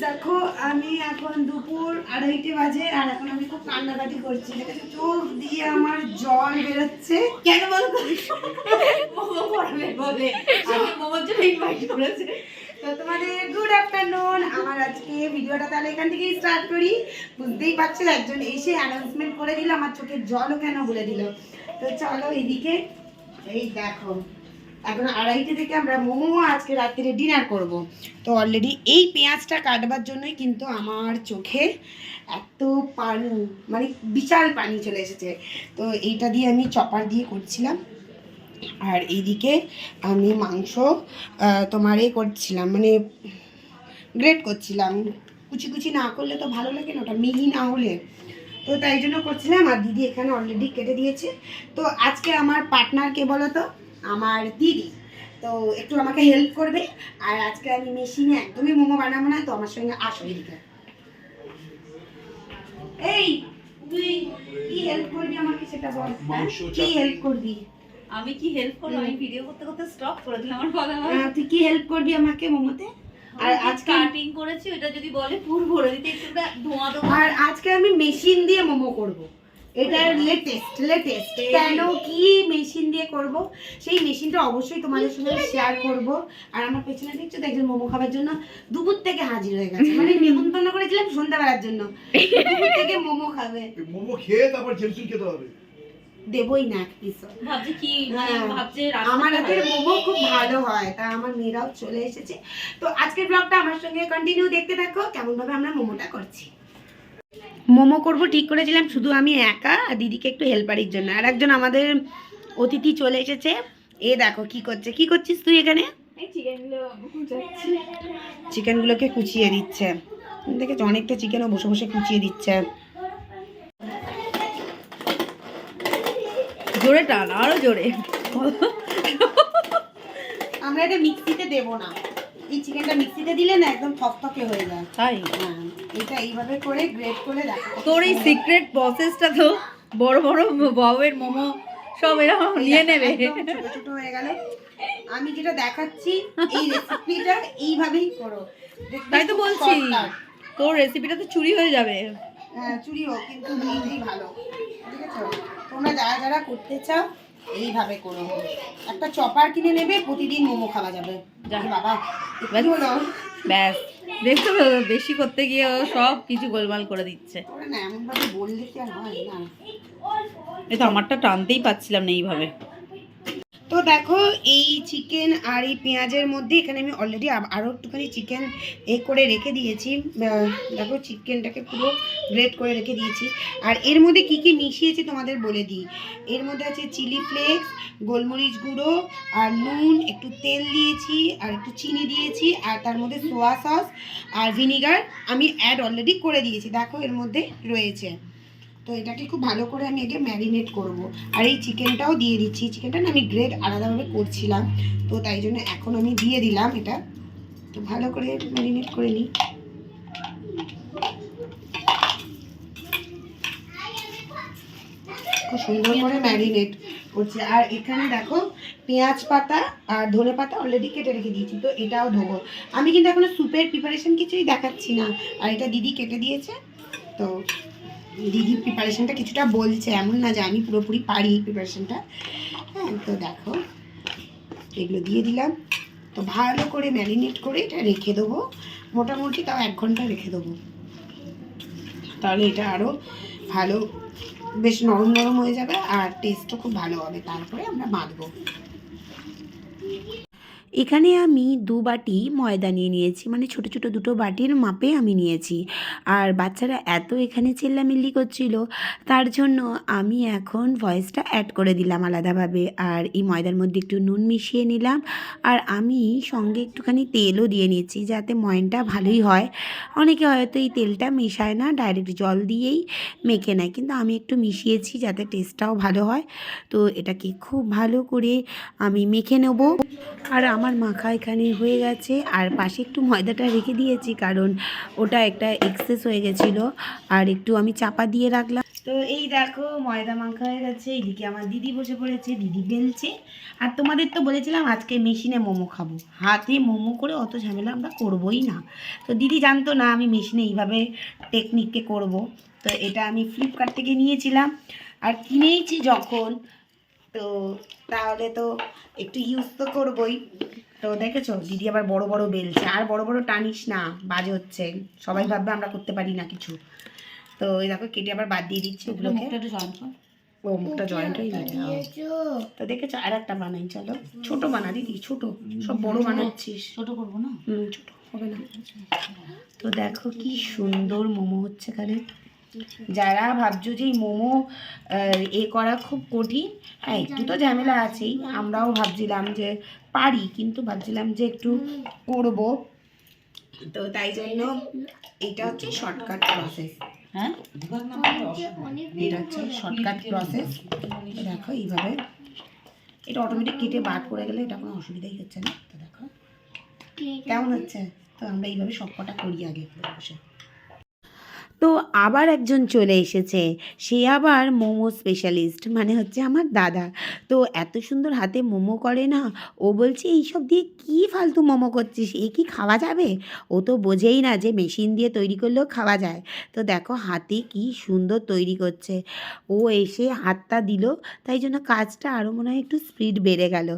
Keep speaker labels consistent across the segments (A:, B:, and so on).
A: দেখো আমি এখন দুপুর আড়াইটে বাজে আর এখন আমি খুব কান্নাকাটি করছি। চোখ দিয়ে আমার জল বেরোচ্ছে।
B: কেন বলতো মোমো করবে বলে। আগে মোমোর জন্য ইনভাইট করেছে।
A: তো তোমাদের গুড আফটারনুন আমার আজকে ভিডিওটা তাহলে এখান থেকেই স্টার্ট করি। বুঝতেই পারছ একজন এসে অ্যানাউন্সমেন্ট করে দিল আমার চোখের জলও কেন বলে দিল? তো চলো এদিকে। এই দেখো। এখন আড়াইটে থেকে আমরা মোমো, আজকে রাত্রিরে ডিনার করব। তো অলরেডি এই পেঁয়াজটা কাটবার জন্যই কিন্তু আমার চোখে এত পানি মানে বিশাল পানি চলে এসেছে। তো এইটা দিয়ে আমি চপার দিয়ে করছিলাম। আর এইদিকে আমি মাংস তোমার এ করছিলাম মানে গ্রেট করছিলাম। কুচি কুচি না করলে তো ভালো লাগে না, ওটা মিহি না হলে। তো তাই জন্য করছিলাম, আর দিদি এখানে অলরেডি কেটে দিয়েছে। তো আজকে আমার পার্টনার কে বলো তো? আমার দিদি। তো একটু আমাকে হেল্প করবে। আর আজকে আমি মেশিনে একদমই মোমো বানাবো না তো আমার সঙ্গে আসো এদিকে। এই তুই কি হেল্প করবি আমাকে সেটা বল হ্যাঁ? কি হেল্প করবি?
B: আমি কি হেল্প করলাম? আমি ভিডিও করতে করতে স্টপ করে দিলাম আমার কথা
A: আহ, তুই কি হেল্প করবি আমাকে মোমোতে? আর আজকে
B: কাটিং করেছি ওটা যদি বলে পুর ভরে দিতে একটু ধোঁয়া দেবো
A: আর আজকে আমি মেশিন দিয়ে মোমো করব। এটা লেটেস্ট লেটেস্ট কেন? কি মেশিন দিয়ে করব? সেই মেশিনটা অবশ্যই তোমাদের সঙ্গে শেয়ার করব। আর আমার পেছনে দেখছ তো একজন মোমো খাবার জন্য দুপুর থেকে হাজির হয়ে গেছে। মানে নিমন্ত্রণ করেছিলাম সন্ধ্যাবেলার জন্য। দুপুর থেকে মোমো খাবে।
C: মোমো খেয়ে তারপর জেমসুন খেতে হবে।
A: দেবই না এক পিস
B: ভাবছে কি
A: হ্যাঁ।
B: ভাবছে
A: আমার হাতের মোমো খুব ভালো হয় তা আমার মেয়েরাও চলে এসেছে। তো আজকের ব্লগটা আমার সঙ্গে কন্টিনিউ দেখতে থাকো। কেমন ভাবে আমরা মোমোটা করছি। মোমো করব ঠিক করেছিলাম শুধু আমি একা আর দিদিকে একটু হেল্পারের জন্য। আর একজন আমাদের অতিথি চলে এসেছে। এ দেখো কি করছে। কি করছিস তুই এখানে?
B: চিকেনগুলো
A: চিকেনগুলোকে কুচিয়ে দিচ্ছে। দেখেছ অনেকটা চিকেনও বসে বসে কুচিয়ে দিচ্ছে।
B: জোরে টান আরও জোরে।
A: আমরা এটা মিক্সিতে দেবো না। এই চিকেনটা মিক্সিতে দিলে না একদম থকথকে হয়ে যায়।
B: তাই?
A: হ্যাঁ এটা এইভাবে করে গ্রেট করে দেখো
B: তোর এই সিক্রেট প্রসেসটা তো বড় বড় বাবের মোমো সব এরকম নিয়ে নেবে।
A: ছোট ছোট হয়ে গেল। আমি যেটা দেখাচ্ছি এই রেসিপিটা এইভাবেই করো।
B: তাই তো বলছি তোর রেসিপিটা তো চুরি হয়ে যাবে।
A: হ্যাঁ চুরি হোক কিন্তু ভালো। ঠিক আছে? তোমরা যারা যারা করতে চাও এইভাবে করো। একটা চপার কিনে নেবে প্রতিদিন মোমো খাওয়া যাবে। বাবা হলো।
B: ব্যাস। দেখছ তো, বেশি করতে গিয়ে ও সব কিছু গোলমাল করে দিচ্ছে। এই তো আমারটা টানতেই পাচ্ছিলাম না এইভাবে।
A: তো দেখো, এই চিকেন আর এই পেঁয়াজের মধ্যে এখানে আমি অলরেডি আরও একটুখানি চিকেন এ করে রেখে দিয়েছি। দেখো চিকেনটাকে পুরো গ্রেট করে রেখে দিয়েছি। আর এর মধ্যে কি কি মিশিয়েছি তোমাদের বলে দিই। এর মধ্যে আছে চিলি ফ্লেক্স গোলমরিচ গুঁড়ো, আর নুন, একটু তেল দিয়েছি, আর একটু চিনি দিয়েছি, আর তার মধ্যে সোয়া সস আর ভিনিগার আমি অ্যাড অলরেডি করে দিয়েছি। দেখো এর মধ্যে রয়েছে। তো এটাকে খুব ভালো করে আমি আগে ম্যারিনেট করব। আর এই চিকেনটাও দিয়ে দিচ্ছি। চিকেনটা না আমি গ্রেড আলাদাভাবে করছিলাম। তো তাই জন্য এখন আমি দিয়ে দিলাম এটা। তো ভালো করে ম্যারিনেট করে নিই। খুব সুন্দর করে ম্যারিনেট করছে। আর এখানে দেখো পেঁয়াজ পাতা আর ধনে পাতা অলরেডি কেটে রেখে দিয়েছি। তো এটাও ধোবো। আমি কিন্তু এখনও স্যুপের প্রিপারেশন কিছুই দেখাচ্ছি না। আর এটা দিদি কেটে দিয়েছে। তো দিদি প্রিপারেশনটা কিছুটা বলছে, এমন না যে আমি পুরোপুরি পারি প্রিপারেশনটা হ্যাঁ তো দেখো, এগুলো দিয়ে দিলাম। তো ভালো করে ম্যারিনেট করে এটা রেখে দেবো। মোটামুটি তাও এক ঘণ্টা রেখে দেবো। তাহলে এটা আরও ভালো, বেশ নরম নরম হয়ে যাবে আর টেস্টও খুব ভালো হবে। তারপরে আমরা বাঁধবো। এখানে আমি দু বাটি ময়দা নিয়ে নিয়েছি মানে ছোট ছোট দুটো বাটির মাপে আমি নিয়েছি। আর বাচ্চারা এত এখানে চিল্লামিল্লি করছিল, তার জন্য আমি এখন ভয়েসটা অ্যাড করে দিলাম আলাদাভাবে। আর এই ময়দার মধ্যে একটু নুন মিশিয়ে নিলাম। আর আমি সঙ্গে একটুখানি তেলও দিয়ে নিয়েছি, যাতে ময়নটা ভালোই হয়। অনেকে হয়তো এই তেলটা মেশায় না ডাইরেক্ট জল দিয়েই মেখে নেয়, কিন্তু আমি একটু মিশিয়েছি যাতে টেস্টটাও ভালো হয়। তো এটাকে খুব ভালো করে আমি মেখে নেব। আর মাখা এখানে হয়ে গেছে। আর পাশে একটু ময়দাটা রেখে দিয়েছি, কারণ ওটা একটা এক্সেস হয়ে গেছিল। আর একটু আমি চাপা দিয়ে রাখলাম। তো এই দেখো, ময়দা মাখা হয়ে গেছে। এইদিকে আমার দিদি বসে পড়েছে, দিদি বেলছে। আর তোমাদের তো বলেছিলাম আজকে মেশিনে মোমো খাব। হাতে মোমো করে অত ঝামেলা আমরা করবোই না। তো দিদি জানতো না আমি মেশিনে এইভাবে টেকনিককে করব। তো এটা আমি ফ্লিপকার্ট থেকে নিয়েছিলাম। আর কিনেইছি যখন তো তাহলে তো একটু ইউজ তো করবোই। তো দেখেছ দিদি আবার বড় বড় বেলছে। আর বড় বড় টানিস না বাজে হচ্ছে। সবাই ভাববে আমরা করতে পারি না কিছু। তো এই দেখো কেটে আবার বাদ দিয়ে দিচ্ছি ওগুলোকে।
B: মুখটা একটু জয়েন কর।
A: ও মুখটা জয়েন্ট হয়ে গেছে তো দেখেছ আর একটা বানাই চলো। ছোট বানা দিদি ছোট। সব বড় বানাচ্ছিস।
B: ছোট করব না?
A: ছোট হবে না। তো দেখো কি সুন্দর মোমো হচ্ছে এখানে। যারা ভাবছ যে এই মোমো এ করা খুব কঠিন হ্যাঁ একটু তো ঝামেলা আছেই আমরাও ভাবছিলাম যে পারি কিন্তু ভাবছিলাম যে একটু করব। তো তাই জন্য এটা হচ্ছে শর্টকাট প্রসেস
B: হ্যাঁ?
A: এটা হচ্ছে শর্টকাট প্রসেস দেখো এইভাবে। এটা অটোমেটিক কেটে বাদ করে গেলে এটা কোনো অসুবিধাই হচ্ছে না। তো দেখো। কেমন হচ্ছে? তো আমরা এইভাবে সব কটা করি আগে বসে। তো আবার একজন চলে এসেছে। সে আবার মোমো স্পেশালিস্ট মানে হচ্ছে আমার দাদা। তো এত সুন্দর হাতে মোমো করে না, ও বলছে, এইসব দিয়ে কি ফালতু মোমো করছিস? এ কি খাওয়া যাবে? ও তো বোঝেই না যে মেশিন দিয়ে তৈরি করলেও খাওয়া যায়। তো দেখো হাতে কি সুন্দর তৈরি করছে। ও এসে হাতটা দিল, তাই জন্য কাজটা আরও মনে হয় একটু স্পিড বেড়ে গেল।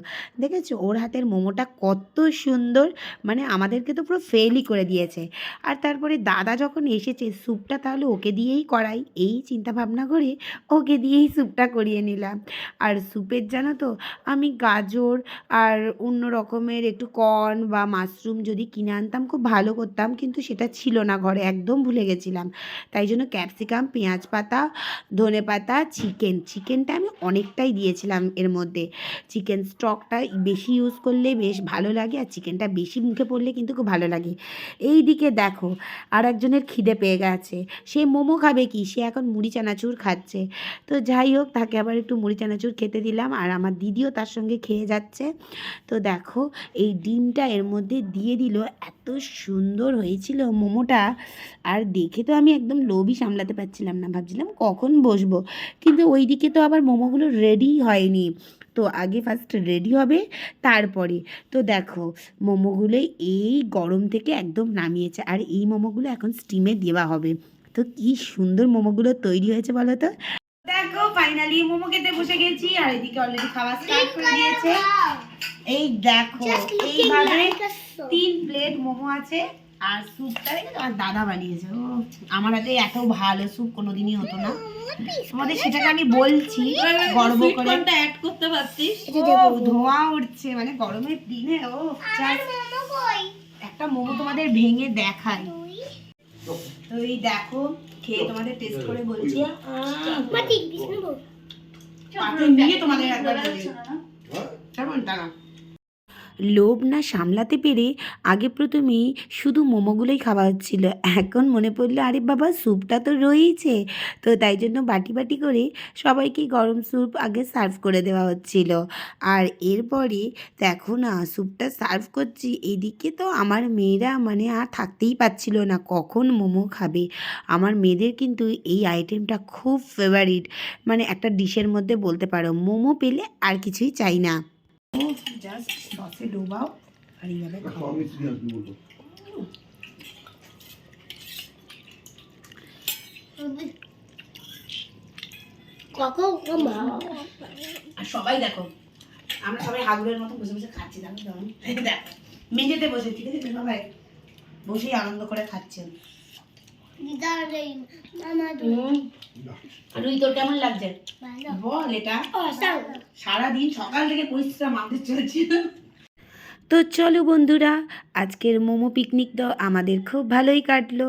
A: দেখেছ? ওর হাতের মোমোটা কত সুন্দর মানে আমাদেরকে তো পুরো ফেলই করে দিয়েছে। আর তারপরে দাদা যখন এসেছে স্যুপটা তাহলে ওকে দিয়েই করাই। এই চিন্তা ভাবনা করে ওকে দিয়েই স্যুপটা করিয়ে নিলাম। আর স্যুপের জানো তো, আমি গাজর আর অন্য রকমের একটু কর্ন বা মাশরুম যদি কিনে আনতাম খুব ভালো করতাম, কিন্তু সেটা ছিল না ঘরে, একদম ভুলে গেছিলাম। তাই জন্য ক্যাপসিকাম, পেঁয়াজ পাতা, ধনে পাতা, চিকেন। চিকেনটা আমি অনেকটাই দিয়েছিলাম এর মধ্যে। চিকেন স্টকটা বেশি ইউজ করলে বেশ ভালো লাগে আর চিকেনটা বেশি মুখে পড়লে কিন্তু খুব ভালো লাগে। এই দিকে দেখো আর একজনের খিদে পেয়ে গেছে। সে মোমো খাবে কি? সে এখন মুড়ি চানাচুর খাচ্ছে। তো যাই হোক, তাকে আবার একটু মুড়ি চানাচুর খেতে দিলাম। আর আমার দিদিও তার সঙ্গে খেয়ে যাচ্ছে। তো দেখো, এই ডিমটা এর মধ্যে দিয়ে দিল। এত সুন্দর হয়েছিল মোমোটা। আর দেখে তো আমি একদম লোভই সামলাতে পারছিলাম না। ভাবছিলাম কখন বসবো? কিন্তু ওইদিকে তো আবার মোমোগুলো রেডি হয়নি। তো আগে ফার্স্ট রেডি হবে তারপরে। তো দেখো মোমোগুলো এই গরম থেকে একদম নামিয়েছে আর এই মোমোগুলো এখন স্টিমে দেওয়া হবে। তো কি সুন্দর মোমোগুলো তৈরি হয়েছে বলো তো? দেখো ফাইনালি মোমো খেতে বসে গেছি আর এদিকে অলরেডি খাওয়া স্টার্ট করে দিয়েছে। এই দেখো এইভাবে তিন প্লেট মোমো আছে। আর স্যুপটা আমার দাদা বানিয়েছে ও আমার হাতে এত ভালো স্যুপ কোনোদিনই হতো না তোমাদের সেটাকে আমি বলছি গর্ব করে
B: অ্যাড করতে পারতিস
A: ও, ধোঁয়া উঠছে মানে গরমের দিনে ও একটা মোমো তোমাদের ভেঙে দেখাই তো এই দেখো খেয়ে তোমাদের টেস্ট করে বলছি নিয়ে তোমাদের একবার। কেমন টানা লোভ না সামলাতে পেরে আগে প্রথমেই শুধু মোমোগুলোই খাওয়া হচ্ছিল। এখন মনে পড়ল, আরে বাবা, স্যুপটা তো রয়েছে তো তাই জন্য বাটি বাটি করে সবাইকে গরম স্যুপ আগে সার্ভ করে দেওয়া হচ্ছিল। আর এরপরে দেখো না, স্যুপটা সার্ভ করছি, এদিকে তো আমার মেয়েরা মানে আর থাকতেই পাচ্ছিল না, কখন মোমো খাবে? আমার মেয়েদের কিন্তু এই আইটেমটা খুব ফেভারিট মানে একটা ডিশের মধ্যে বলতে পারো, মোমো পেলে আর কিছুই চাই না। জাস্ট সসে ডোবাও আর এইভাবে খাও। আর সবাই দেখো আমরা সবাই হাগুরের মতো বসে বসে খাচ্ছি দেখো দেখো মেঝেতে বসে ঠিক আছে? সবাই বসেই আনন্দ করে খাচ্ছেন। রুই তোর কেমন লাগছে? বল এটা। সারাদিন সকাল থেকে পরিশ্রম আমাদের চলছে। তো চলো বন্ধুরা আজকের মোমো পিকনিক তো আমাদের খুব ভালোই কাটলো।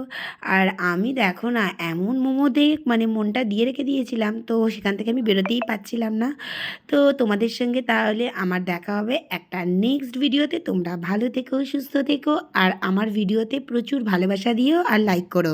A: আর আমি দেখো না এমন মোমো দিয়ে মানে মনটা দিয়ে রেখে দিয়েছিলাম তো সেখান থেকে আমি বেরোতেই পাচ্ছিলাম না। তো তোমাদের সঙ্গে তাহলে আমার দেখা হবে একটা নেক্সট ভিডিওতে তোমরা ভালো থেকো সুস্থ থেকো আর আমার ভিডিওতে প্রচুর ভালোবাসা দিও আর লাইক করো।